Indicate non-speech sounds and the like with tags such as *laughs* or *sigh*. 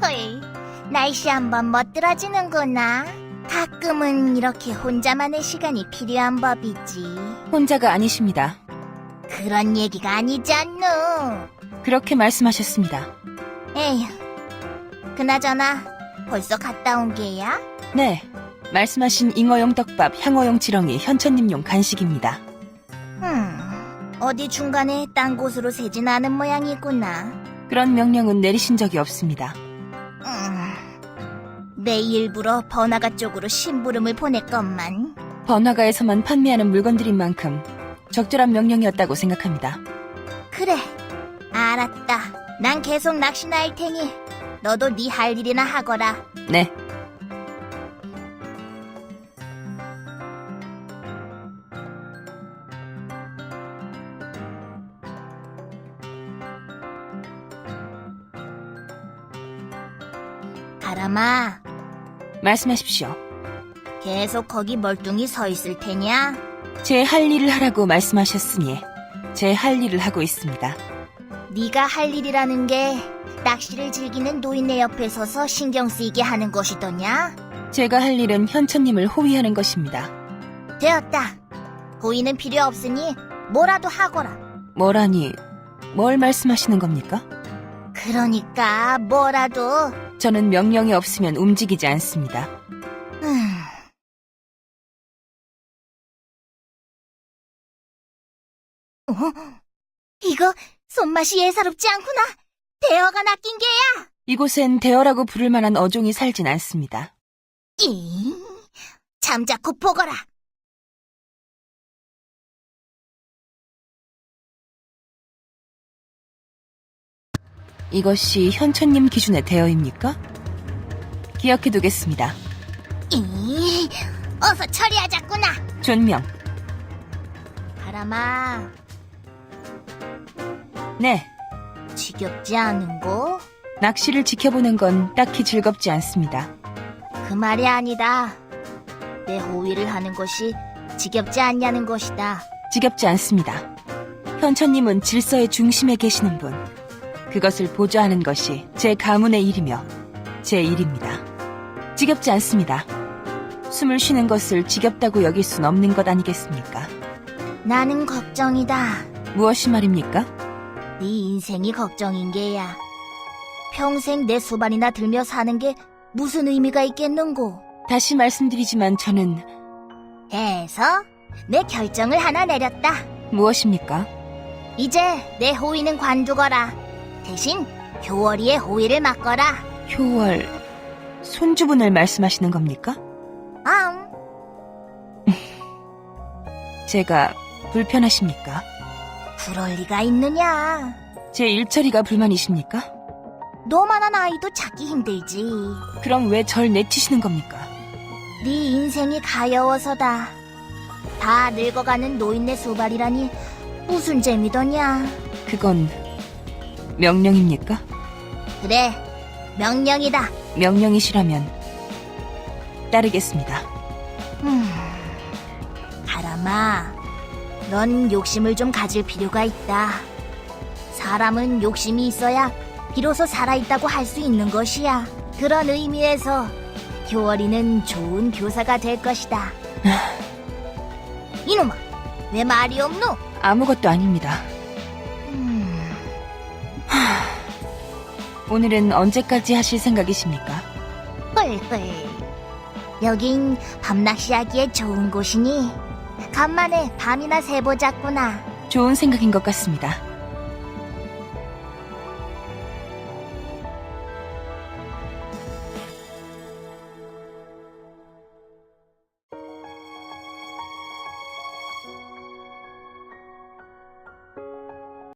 헐헐. 날씨 한번 멋들어지는구나. 가끔은 이렇게 혼자만의 시간이 필요한 법이지. 혼자가 아니십니다. 그런 얘기가 아니지 않노. 그렇게 말씀하셨습니다. 에휴. 그나저나 벌써 갔다 온 게야? 네. 말씀하신 잉어용 떡밥, 향어용 지렁이, 현천님용 간식입니다. 음, 어디 중간에 딴 곳으로 새진 않은 모양이구나. 그런 명령은 내리신 적이 없습니다. 음, 내 일부러 번화가 쪽으로 심부름을 보냈건만. 번화가에서만 판매하는 물건들인 만큼 적절한 명령이었다고 생각합니다. 그래, 알았다. 난 계속 낚시나 할 테니 너도 네 할 일이나 하거라. 네. 가람아, 말씀하십시오. 계속 거기 멀뚱히 서 있을 테냐? 제 할 일을 하라고 말씀하셨으니 제 할 일을 하고 있습니다. 네가 할 일이라는 게 낚시를 즐기는 노인네 옆에 서서 신경 쓰이게 하는 것이더냐? 제가 할 일은 현천님을 호위하는 것입니다. 되었다. 고의는 필요 없으니 뭐라도 하거라. 뭐라니, 뭘 말씀하시는 겁니까? 그러니까 뭐라도. 저는 명령이 없으면 움직이지 않습니다. 음. 어? 이거 손맛이 예사롭지 않구나. 대어가 낚인 게야. 이곳엔 대어라고 부를 만한 어종이 살진 않습니다. 잉. 잠자코 보거라. 이것이 현천님 기준의 대어입니까? 기억해두겠습니다. 잉. 어서 처리하자꾸나. 존명. 바람아, 네, 지겹지 않은고? 낚시를 지켜보는 건 딱히 즐겁지 않습니다. 그 말이 아니다. 내 호위를 하는 것이 지겹지 않냐는 것이다. 지겹지 않습니다. 현천님은 질서의 중심에 계시는 분. 그것을 보좌하는 것이 제 가문의 일이며 제 일입니다. 지겹지 않습니다. 숨을 쉬는 것을 지겹다고 여길 순 없는 것 아니겠습니까? 나는 걱정이다. 무엇이 말입니까? 네 인생이 걱정인 게야. 평생 내 수반이나 들며 사는 게 무슨 의미가 있겠는고. 다시 말씀드리지만 저는 해서 내 결정을 하나 내렸다. 무엇입니까? 이제 내 호위는 관두거라. 대신 교월이의 호위를 맡거라. 효월, 손주분을 말씀하시는 겁니까? 암, *laughs* 제가 불편하십니까? 그럴 리가 있느냐. 제 일처리가 불만이십니까? 너만한 아이도 찾기 힘들지. 그럼 왜 절 내치시는 겁니까? 네 인생이 가여워서다. 다 늙어가는 노인네 수발이라니 무슨 재미더냐. 그건 명령입니까? 그래, 명령이다. 명령이시라면 따르겠습니다. 음, 바람아, 넌 욕심을 좀 가질 필요가 있다. 사람은 욕심이 있어야 비로소 살아있다고 할 수 있는 것이야. 그런 의미에서 효월이는 좋은 교사가 될 것이다. 이놈아, 왜 말이 없노? 아무것도 아닙니다. 오늘은 언제까지 하실 생각이십니까? 헐헐. 여긴 밤낚시하기에 좋은 곳이니 간만에 밤이나 새보자꾸나. 좋은 생각인 것 같습니다.